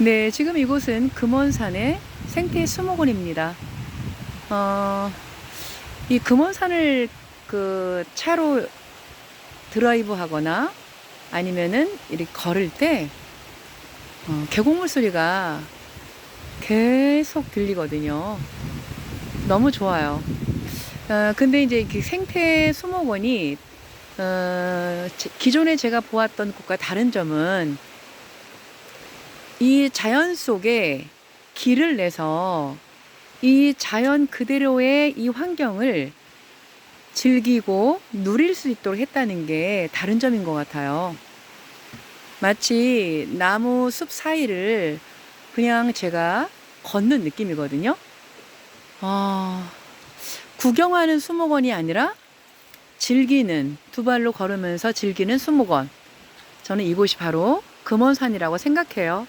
네, 지금 이곳은 금원산의 생태 수목원입니다. 어, 이 금원산을 그 차로 드라이브 하거나 아니면은 이렇게 걸을 때 어, 계곡물 소리가 계속 들리거든요. 너무 좋아요. 어, 근데 이제 그 생태 수목원이 어, 제- 기존에 제가 보았던 곳과 다른 점은 이 자연 속에 길을 내서 이 자연 그대로의 이 환경을 즐기고 누릴 수 있도록 했다는 게 다른 점인 것 같아요. 마치 나무 숲 사이를 그냥 제가 걷는 느낌이거든요. 아, 구경하는 수목원이 아니라 즐기는 두 발로 걸으면서 즐기는 수목원. 저는 이곳이 바로 금원산이라고 생각해요.